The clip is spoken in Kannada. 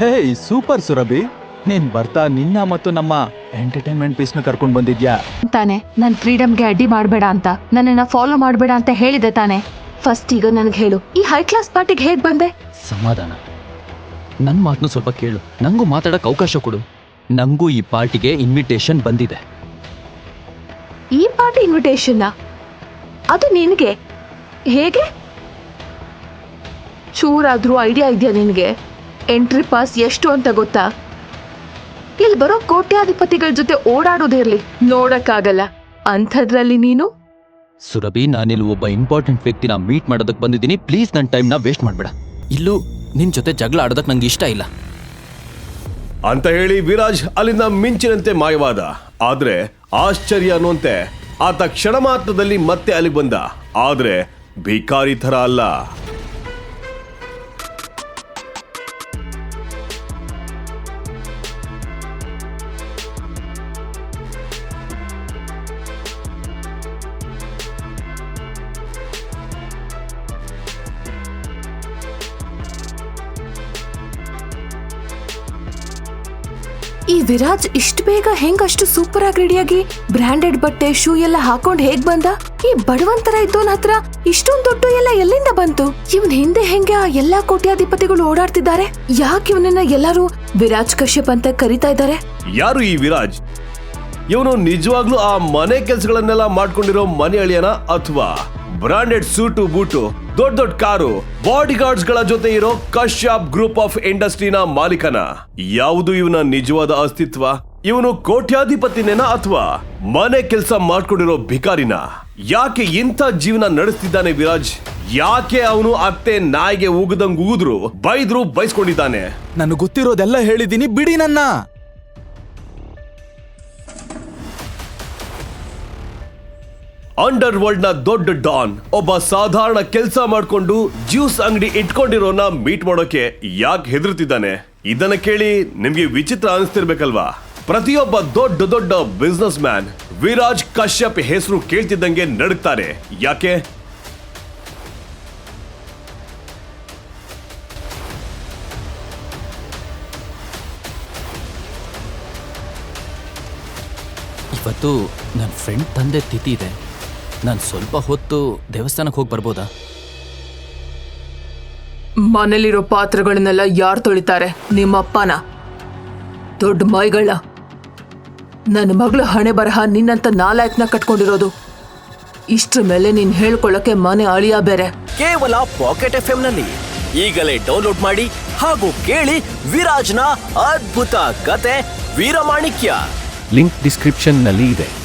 ಹೇ ಸೂಪರ್ ಸುರಭಿ ನೀನ್ ಬರ್ತಾ ನಿನ್ನ ಮತ್ತು ನಮ್ಮ ಎಂಟರ್ಟೈನ್ಮೆಂಟ್ ಪೀಸ್ನ ಕರ್ಕೊಂಡು ಬಂದಿದ್ಯಾ? ತಾನೆ ನನ್ನ ಫ್ರೀಡಮ್ಗೆ ಅಡ್ಡಿ ಮಾಡಬೇಡ ಅಂತ. ನನ್ನನ್ನ ಫಾಲೋ ಮಾಡಬೇಡ ಅಂತ ಹೇಳಿದೆ ತಾನೆ. ಫಸ್ಟ್ ಈಗ ನನಗೆ ಹೇಳು ಈ ಹೈ ಕ್ಲಾಸ್ ಪಾರ್ಟಿಗೆ ಹೇಗ್ ಬಂದೆ? ಸಮಾಧಾನ. ನನ್ನ ಮಾತನ್ನು ಸ್ವಲ್ಪ ಕೇಳು. ನಂಗೂ ಮಾತಾಡಕ್ಕೆ ಅವಕಾಶ ಕೊಡು. ನಂಗೂ ಈ ಪಾರ್ಟಿಗೆ ಇನ್ವಿಟೇಷನ್ ಬಂದಿದೆ. ಈ ಪಾರ್ಟಿ ಇನ್ವಿಟೇಷನ್ನ ಅದು ನಿನಗೆ? ಹೇಗೆ? ಚೂರಾದ್ರೂ ಐಡಿಯಾ ಇದೆಯಾ ನಿನಗೆ? ಎಂಟ್ರಿ ಪಾಸ್ ಎಷ್ಟು ಅಂತ ಗೊತ್ತಾ? ಇಲ್ಲಿ ಬರೋ ಕೋಟ್ಯಾಧಿಪತಿಗಳ ಜೊತೆ ಓಡಾಡೋದೇ ಇರಲಿ. ನೋಡಕ್ಕಾಗಲ್ಲ. ಅಂಥದ್ರಲ್ಲಿ ನೀನು? ಸುರಭಿ ನಾನಿಲ್ಲಿ ಒಬ್ಬ ಇಂಪಾರ್ಟೆಂಟ್ ವ್ಯಕ್ತಿನ ಮೀಟ್ ಮಾಡೋದಕ್ಕೆ ಬಂದಿದ್ದೀನಿ. ಪ್ಲೀಸ್ ನನ್ನ ಟೈಮ್ನ ವೇಸ್ಟ್ ಮಾಡಬೇಡ. ಇಲ್ಲೂ ನಿನ್ನ ಜೊತೆ ಜಗಳ ಆಡೋದಕ್ಕೆ ನಂಗೆ ಇಷ್ಟ ಇಲ್ಲ. ಅಂತ ಹೇಳಿ ವಿರಾಜ್ ಅಲ್ಲಿಂದ ಮಿಂಚಿನಂತೆ ಮಾಯವಾದ. ಆದ್ರೆ ಆಶ್ಚರ್ಯ ಅನ್ನುವಂತೆ ಆತ ಕ್ಷಣ ಮಾತ್ರದಲ್ಲಿ ಮತ್ತೆ ಅಲ್ಲಿಗೆ ಬಂದ. ಆದ್ರೆ ಭಿಕಾರಿ ತರ ಅಲ್ಲ. ಈ ವಿರಾಜ್ ಇಷ್ಟು ಬೇಗ ಹೆಂಗ್ ಅಷ್ಟು ಸೂಪರ್ ಆಗಿ ರೆಡಿಯಾಗಿ ಬ್ರಾಂಡೆಡ್ ಬಟ್ಟೆ ಶೂ ಎಲ್ಲ ಹಾಕೊಂಡ್ ಹೇಗ್ ಬಂದ? ಈ ಬಡವಂತರ ಇದ್ದೋನ್ ಹತ್ರ ಇಷ್ಟೊಂದ್ ದೊಡ್ಡ ಎಲ್ಲ ಎಲ್ಲಿಂದ ಬಂತು? ಇವನ್ ಹಿಂದೆ ಹೆಂಗೆ ಆ ಎಲ್ಲಾ ಕೋಟ್ಯಾಧಿಪತಿಗಳು ಓಡಾಡ್ತಿದ್ದಾರೆ? ಯಾಕೆ ಇವನನ್ನ ಎಲ್ಲರೂ ವಿರಾಜ್ ಕಶ್ಯಪ್ ಅಂತ ಕರಿತಾ ಇದ್ದಾರೆ? ಯಾರು ಈ ವಿರಾಜ್? ಇವನು ನಿಜವಾಗ್ಲೂ ಆ ಮನೆ ಕೆಲಸಗಳನ್ನೆಲ್ಲ ಮಾಡ್ಕೊಂಡಿರೋ ಮನೆ ಅಳಿಯನ ಅಥವಾ? ಬ್ರಾಂಡೆಡ್ ಸೂಟು, ಬೂಟು, ದೊಡ್ಡ ದೊಡ್ಡ ಕಾರು ಬಾಡಿ ಗಾರ್ಡ್ಸ್ಗಳ ಜೊತೆ ಇರೋ ಕಶ್ಯಪ್ ಗ್ರೂಪ್ ಆಫ್ ಇಂಡಸ್ಟ್ರಿನ ಮಾಲೀಕನ. ಯಾವುದು ಇವನ ನಿಜವಾದ ಅಸ್ತಿತ್ವ? ಇವನು ಕೋಟ್ಯಾಧಿಪತಿನೇನ ಅಥವಾ ಮನೆ ಕೆಲಸ ಮಾಡ್ಕೊಂಡಿರೋ ಭಿಕಾರಿನ? ಯಾಕೆ ಇಂಥ ಜೀವನ ನಡೆಸ್ತಿದ್ದಾನೆ ವಿರಾಜ್? ಯಾಕೆ ಅವನು ಅತ್ತೆ ನಾಯಿಗೆ ಉಗದಂಗ್ ಉಗಿದ್ರು, ಬೈದ್ರು ಬೈಸ್ಕೊಂಡಿದ್ದಾನೆ? ನನಗೆ ಗೊತ್ತಿರೋದೆಲ್ಲ ಹೇಳಿದ್ದೀನಿ ಬಿಡಿ ನನ್ನ! ಅಂಡರ್ ವರ್ಲ್ಡ್ನ ದೊಡ್ಡ ಡಾನ್. ಒಬ್ಬ ಸಾಧಾರಣ ಕೆಲಸ ಮಾಡ್ಕೊಂಡು ಜ್ಯೂಸ್ ಅಂಗಡಿ ಇಟ್ಕೊಂಡಿರೋನ ಮೀಟ್ ಮಾಡೋಕೆ ಯಾಕೆ ಹೆದರ್ತಿದ್ದಾನೆ ಇದನ್ನ ಕೇಳಿ ನಿಮ್ಗೆ ವಿಚಿತ್ರ ಅನಿಸ್ತಿರ್ಬೇಕಲ್ವಾ? ಪ್ರತಿಯೊಬ್ಬ ದೊಡ್ಡ ದೊಡ್ಡ ಬಿಸ್ನೆಸ್ ಮ್ಯಾನ್ ವಿರಾಜ್ ಕಶ್ಯಪ್ ಹೆಸರು ಕೇಳ್ತಿದ್ದಂಗೆ ನಡುಕ್ತಾರೆ ಯಾಕೆ? ಇವತ್ತು ನನ್ನ ಫ್ರೆಂಡ್ ತಂದೆ ತಿಥಿ ಇದೆ. ನಾನು ಸ್ವಲ್ಪ ಹೊತ್ತು ದೇವಸ್ಥಾನಕ್ಕೆ ಹೋಗಿ ಬರ್ಬೋದಾ? ಮನೇಲಿರೋ ಪಾತ್ರಗಳನ್ನೆಲ್ಲ ಯಾರು ತೊಳಿತಾರೆ? ನಿಮ್ಮಪ್ಪನ ದೊಡ್ಡ ಮೈಗಳ? ನನ್ನ ಮಗಳ ಹಣೆ ಬರಹ ನಿನ್ನಂತ ನಾಲಾಯಕ್ನ ಕಟ್ಕೊಂಡಿರೋದು. ಇಷ್ಟ್ರ ಮೇಲೆ ನೀನ್ ಹೇಳ್ಕೊಳ್ಳಕ್ಕೆ ಮನೆ ಅಳಿಯ ಬೇರೆ. ಕೇವಲ ಪಾಕೆಟ್ ಎಫ್ನಲ್ಲಿ ಈಗಲೇ ಡೌನ್ಲೋಡ್ ಮಾಡಿ ಹಾಗೂ ಕೇಳಿ ವಿರಾಜ್ನ ಅದ್ಭುತ ಕತೆ ವೀರಮಾಣಿಕ್ಯ. ಲಿಂಕ್ ಡಿಸ್ಕ್ರಿಪ್ಷನ್ನಲ್ಲಿ ಇದೆ.